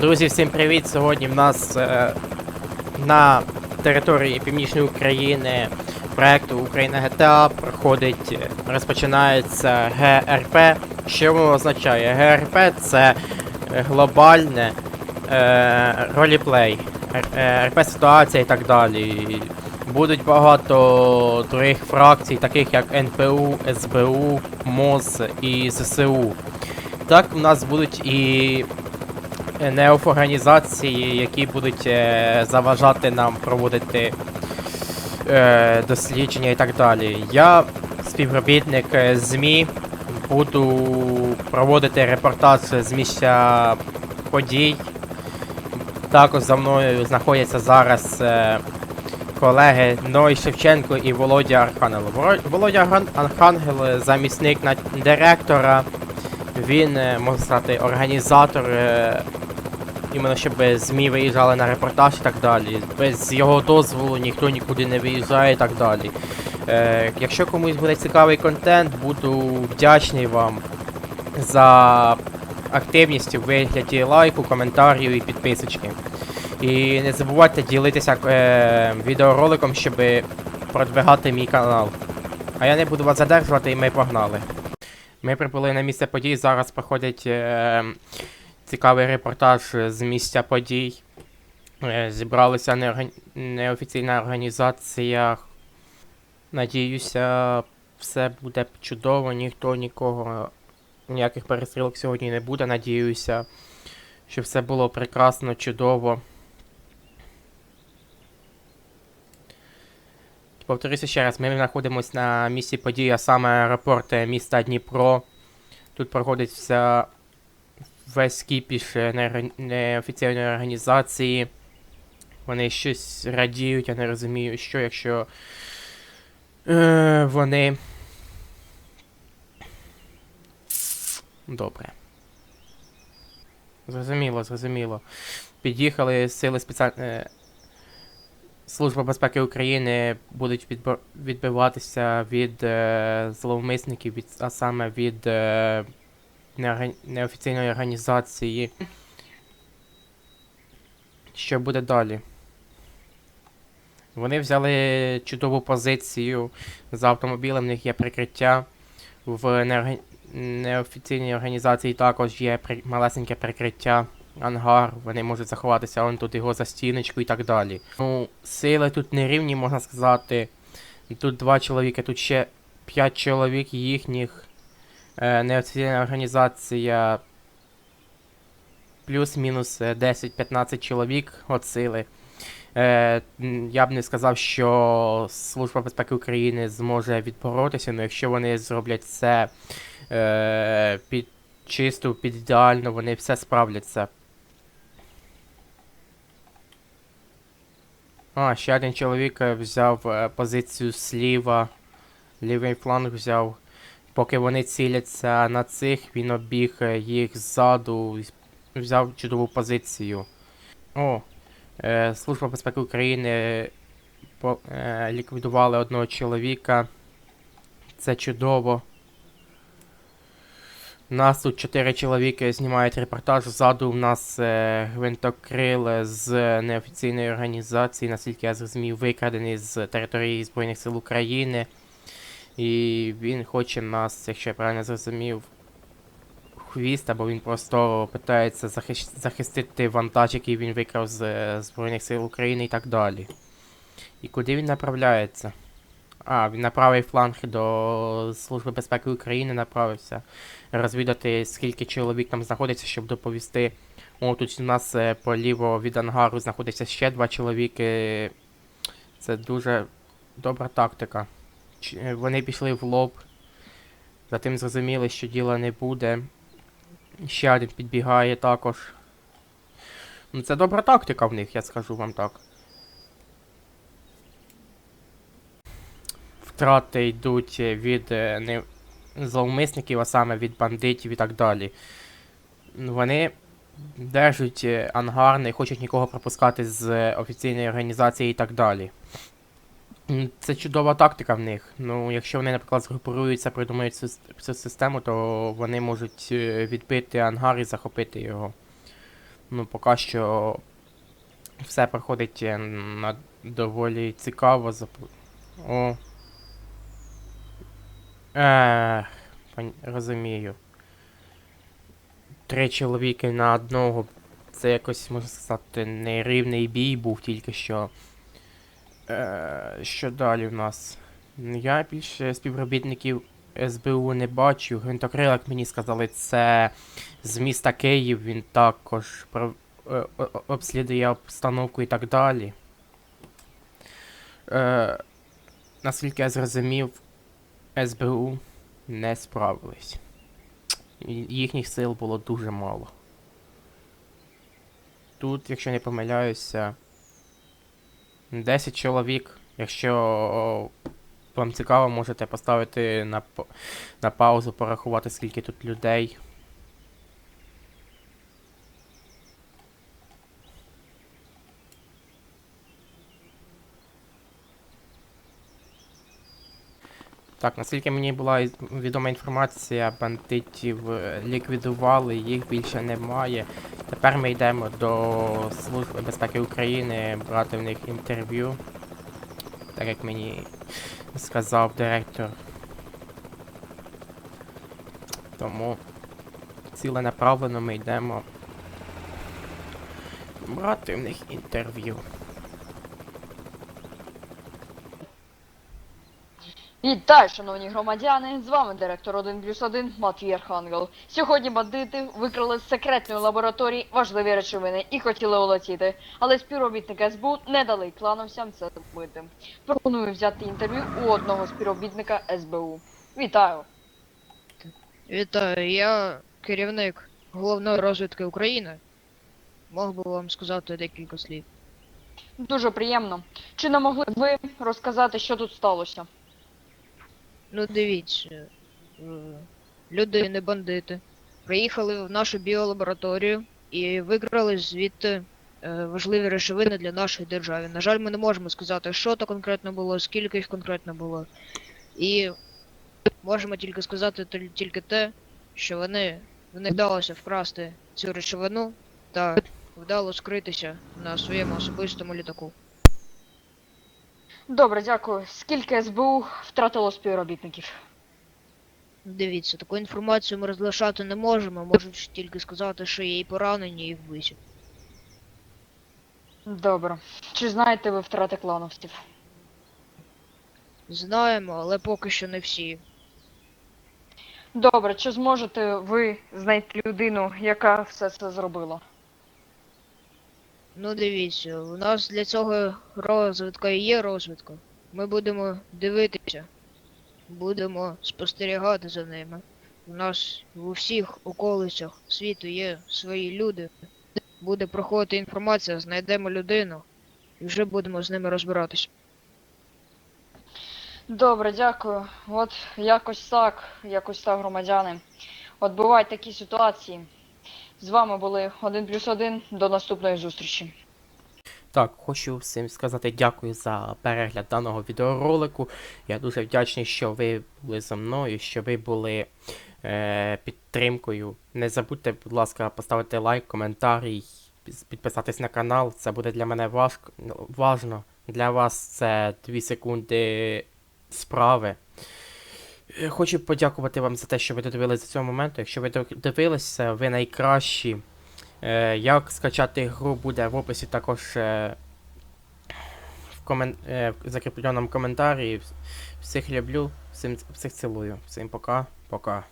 Друзі, всім привіт! Сьогодні в нас е, на території Північної України проекту Україна GTA проходить, е, розпочинається ГРП. Що воно означає? ГРП це е, глобальне е, роліплей, РП ситуація і так далі. Будуть багато других фракцій, таких як НПУ, СБУ, МОЗ і ЗСУ. Так, у нас будуть і неофорганізації, які будуть е, заважати нам проводити е, дослідження і так далі. Я, співробітник е, ЗМІ, буду проводити репортаж з місця подій. Також за мною знаходяться зараз колеги Ной Шевченко і Володя Архангел. Володя Архангел замісник директора. Він, можна сказати, організатор, іменно щоб ЗМІ виїжджали на репортаж і так далі. Без його дозволу ніхто нікуди не виїжджає і так далі. Е, якщо комусь буде цікавий контент, буду вдячний вам за активність у вигляді лайку, коментарів і підписочки. І не забувайте ділитися е, відеороликом, щоб продвигати мій канал. А я не буду вас задержувати і ми погнали. Ми прибули на місце подій. Зараз проходить е, цікавий репортаж з місця подій. Е, зібралися неофіційна організація. Надіюся, все буде чудово, ніхто нікого, ніяких перестрілок сьогодні не буде. Надіюся, що все було прекрасно, чудово. Повторюся ще раз, ми знаходимося на місці події, а саме аеропорт е, міста Дніпро. Тут проходиться весь кіпіш е, неофіційної організації. Вони щось радіють, я не розумію, що якщо е, вони. Добре. Зрозуміло, зрозуміло. Під'їхали сили спеціальної. Служба безпеки України будуть відбиватися від е, зловмисників, від, а саме від е, неофіційної організації. Що буде далі? Вони взяли чудову позицію за автомобілем, в них є прикриття. В неофіційній організації також є малесеньке прикриття, ангар, вони можуть заховатися он тут його за стіночку і так далі. Ну, сили тут не рівні, можна сказати. Тут два чоловіки, тут ще п'ять чоловік їхніх. Е, неофіційна організація плюс-мінус е, 10-15 чоловік от сили. Е, я б не сказав, що Служба безпеки України зможе відборотися, але якщо вони зроблять це е, під чисто, під ідеально, вони все справляться. А, ще один чоловік е, взяв е, позицію зліва, лівий фланг взяв. Поки вони ціляться на цих, він обіг е, їх ззаду, і взяв чудову позицію. О, е, Служба безпеки України по, е, ліквідували одного чоловіка. Це чудово. Нас тут чотири чоловіки знімають репортаж. Ззаду у нас е, гвинтокрил з неофіційної організації, наскільки я зрозумів, викрадений з території Збройних сил України. І він хоче нас, якщо я правильно зрозумів, хвіст, або він просто питається захистити вантаж, який він викрав з е, Збройних сил України і так далі. І куди він направляється? А, він на правий фланг до Служби безпеки України направився. Розвідати, скільки чоловік там знаходиться, щоб доповісти. О, тут у нас е, поліво від ангару знаходиться ще два чоловіки. Це дуже добра тактика. Е, Вони пішли в лоб. Затим зрозуміли, що діла не буде. Ще один підбігає також. Ну, це добра тактика в них, я скажу вам так. Втрати йдуть е, від е, не... зловмисників, а саме від бандитів і так далі. Ну, Вони держать ангар, не хочуть нікого пропускати з офіційної організації і так далі. Це чудова тактика в них. Ну, якщо вони, наприклад, згрупуються, придумають цю, систему, то вони можуть е, відбити ангар і захопити його. Ну, поки що все проходить е, на доволі цікаво. О. Ех, розумію. Три чоловіки на одного. Це якось, можна сказати, нерівний бій був тільки що. Е, що далі в нас? Я більше співробітників СБУ не бачу. Гвинтокрил, як мені сказали, це з міста Київ, він також е, обслідує обстановку і так далі. Е, наскільки я зрозумів, СБУ не справились. Їхніх сил було дуже мало. Тут, якщо не помиляюся, 10 чоловік. Якщо вам цікаво, можете поставити на, на паузу, порахувати, скільки тут людей. Так, наскільки мені була відома інформація, бандитів е, ліквідували, їх більше немає. Тепер ми йдемо до Служби безпеки України брати в них інтерв'ю. Так як мені сказав директор. Тому ціленаправлено ми йдемо брати в них інтерв'ю. Вітаю, шановні громадяни! З вами директор 1 плюс 1 Матвій Архангел. Сьогодні бандити викрали з секретної лабораторії важливі речовини і хотіли улетіти, але співробітники СБУ не дали клановцям це зробити. Пропоную взяти інтерв'ю у одного співробітника СБУ. Вітаю! Вітаю, я керівник головної розвідки України. Мог би вам сказати декілька слів. Дуже приємно. Чи не могли б ви розказати, що тут сталося? Ну, дивіться, е, люди, не бандити, приїхали в нашу біолабораторію і викрали звідти е, важливі речовини для нашої держави. На жаль, ми не можемо сказати, що то конкретно було, скільки їх конкретно було. І можемо тільки сказати тільки те, що вони не вдалося вкрасти цю речовину та вдало скритися на своєму особистому літаку. Добре, дякую. Скільки СБУ втратило співробітників? Дивіться, таку інформацію ми розглашати не можемо, можуть тільки сказати, що є і поранені, і вбиті. Добре. Чи знаєте ви втрати клановців? Знаємо, але поки що не всі. Добре, чи зможете ви знайти людину, яка все це зробила? Ну дивіться, у нас для цього розвідка і є розвідка. Ми будемо дивитися, будемо спостерігати за ними. У нас в усіх околицях світу є свої люди. Буде проходити інформація, знайдемо людину і вже будемо з ними розбиратися. Добре, дякую. От якось так, якось так, громадяни. От бувають такі ситуації. З вами були 1 плюс 1. До наступної зустрічі. Так, хочу всім сказати дякую за перегляд даного відеоролику. Я дуже вдячний, що ви були зі мною, що ви були е, підтримкою. Не забудьте, будь ласка, поставити лайк, коментарій, піс- підписатись на канал. Це буде для мене важко, ну, важно. Для вас це 2 секунди справи. Е, Хочу подякувати вам за те, що ви додивилися до цього моменту. Якщо ви дивилися, ви найкращі. Е, як скачати гру буде в описі також е, в, комен... в закріпленому коментарі. Всіх люблю, всім, всіх цілую. Всім пока, пока.